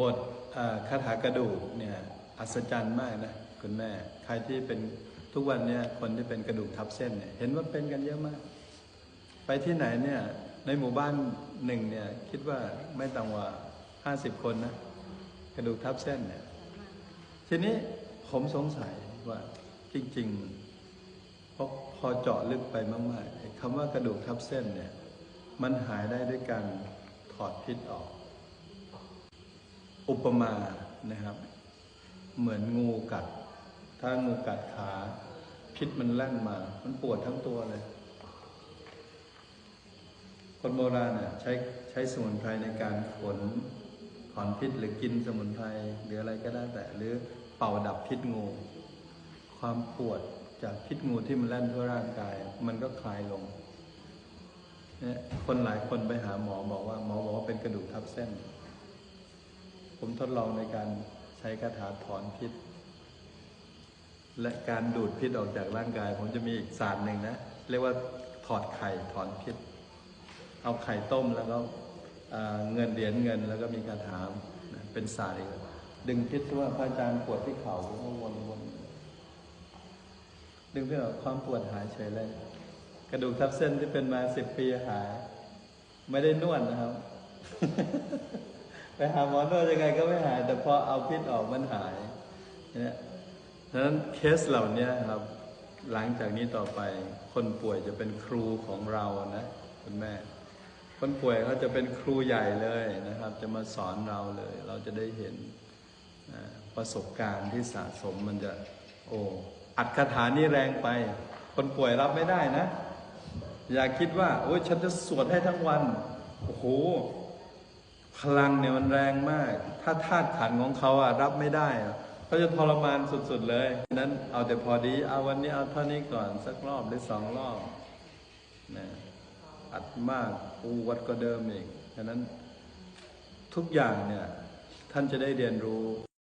บทคาถากระดูกเนี่ยอัศจรรย์มากนะคุณแม่ ใครที่เป็นทุกวันเนี่ยคนที่เป็นกระดูกทับเส้นเนี่ยเห็นว่าเป็นกันเยอะมาก ไปที่ไหนเนี่ยในหมู่บ้านหนึ่งเนี่ยคิดว่าไม่ต่ำกว่าห้าสิบคนนะกระดูกทับเส้นเนี่ยทีนี้ผมสงสัยว่าจริงๆพอพอเจาะลึกไปมากๆคำว่ากระดูกทับเส้นเนี่ยมันหายได้ด้วยการถอดพิษออก อุปมานะครับ เหมือนงูกัด ถ้างูกัดขาพิษมันแล่นมา มันปวดทั้งตัวเลย คนโบราณน่ะใช้ใช้สมุนไพรในการขนถอนพิษหรือกินสมุนไพรหรืออะไรก็ได้แต่ หรือเป่าดับพิษงู ความปวดจากพิษงูที่มันแล่นทั่วร่างกาย มันก็คลายลงเนี่ยคนหลายคนไปหาหมอบอกว่าหมอบอกว่าเป็นกระดูกทับเส้น ผมทดลองในการใช้คาถาถอนพิษ และการดูดพิษออกจากร่างกาย ผมจะมีอีกศาสตร์หนึ่งนะ เรียกว่าถอดไข่ถอนพิษ เอาไข่ต้มแล้วก็เงินเหรียญเงินแล้วก็มีคาถาเป็นศาสตร์อีกดึงพิษว่าพระอาจารย์ปวดที่เข่าผมก็วนวนดึงพิษออกความปวดหายเฉยเลย กระดูกทับเส้นที่เป็นมาสิบปีหาย ไม่ได้นวดนะครับ ไปหาหมอนวดยังไงก็ไม่หาย แต่พอเอาพิษออกมันหายเนี่ยดังนั้นเคสเหล่านี้ครับ หลังจากนี้ต่อไป คนป่วยจะเป็นครูของเรานะคุณแม่ คนป่วยเขาจะเป็นครูใหญ่เลยนะครับ จะมาสอนเราเลย เราจะได้เห็นประสบการณ์ที่สะสมมันจะโอ้อัดคาถานี่แรงไป คนป่วยรับไม่ได้นะ อย่าคิดว่า โอ้ยฉันจะสวดให้ทั้งวัน โอ้โห พลังเนี่ยมันแรงมาก ถ้าธาตุขันของเขาอะรับไม่ได้อะเขาจะทรมานสุดๆเลยนั้นเอาแต่พอดีเอาวันนี้เอาเท่านี้ก่อนสักรอบหรือสองรอบนะอัดมากปวดก็เดิมอีกฉะนั้นทุกอย่างเนี่ยท่านจะได้เรียนรู้